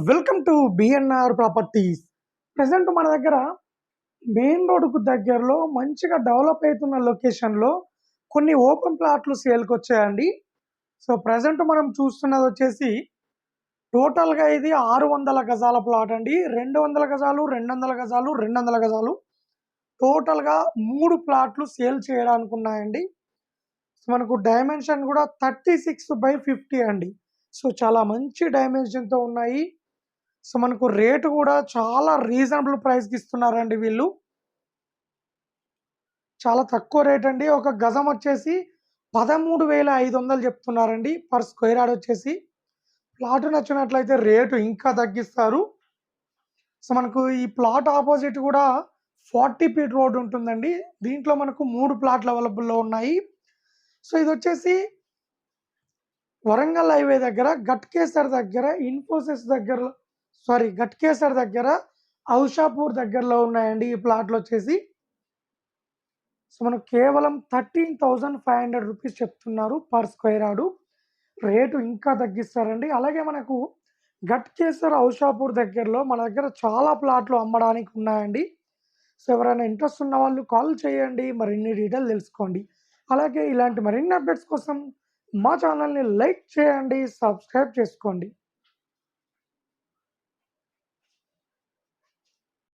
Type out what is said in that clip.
Welcome to BNR properties present మన దగ్గర main రోడ్కు దగ్గరలో మంచిగా డెవలప్ అవుతున్న లొకేషన్లో కొన్ని ఓపెన్ ప్లాట్లు సేల్కి వచ్చాయండి. సో ప్రజెంట్ మనం చూస్తున్నది వచ్చేసి టోటల్గా ఇది ఆరు వందల గజాల ప్లాట్ అండి. రెండు వందల గజాలు రెండు వందల గజాలు రెండు వందల గజాలు. టోటల్గా మూడు ప్లాట్లు సేల్ చేయడానికి ఉన్నాయండి. మనకు డైమెన్షన్ కూడా థర్టీ సిక్స్ బై ఫిఫ్టీ అండి. సో చాలా మంచి డైమెన్షన్తో ఉన్నాయి. సో మనకు రేటు కూడా చాలా రీజనబుల్ ప్రైస్కి ఇస్తున్నారండి వీళ్ళు. చాలా తక్కువ రేట్ అండి. ఒక గజం వచ్చేసి పదమూడు వేల ఐదు వందలు చెప్తున్నారండి పర్ స్క్వేర్ యార్డ్ వచ్చేసి. ప్లాట్ నచ్చినట్లయితే రేటు ఇంకా తగ్గిస్తారు. సో మనకు ఈ ప్లాట్ ఆపోజిట్ కూడా ఫార్టీ ఫీట్ రోడ్ ఉంటుందండి. దీంట్లో మనకు మూడు ప్లాట్లు అవైలబుల్లో ఉన్నాయి. సో ఇది వచ్చేసి వరంగల్ హైవే దగ్గర గట్కేసర్ దగ్గర ఇన్ఫోసిస్ దగ్గర సారీ గట్కేసర్ దగ్గర ఔషాపూర్ దగ్గరలో ఉన్నాయండి ఈ ప్లాట్లు వచ్చేసి. సో మనం కేవలం thirteen thousand five hundred rupees చెప్తున్నారు పర్ స్క్వేర్ యార్డు. రేటు ఇంకా తగ్గిస్తారండి. అలాగే మనకు గట్కేసర్ ఔషాపూర్ దగ్గరలో మన దగ్గర చాలా ప్లాట్లు అమ్మడానికి ఉన్నాయండి. సో ఎవరైనా ఇంట్రెస్ట్ ఉన్న వాళ్ళు కాల్ చేయండి మరిన్ని డీటెయిల్ తెలుసుకోండి. అలాగే ఇలాంటి మరిన్ని అప్డేట్స్ కోసం మా ఛానల్ని లైక్ చేయండి సబ్స్క్రైబ్ చేసుకోండి.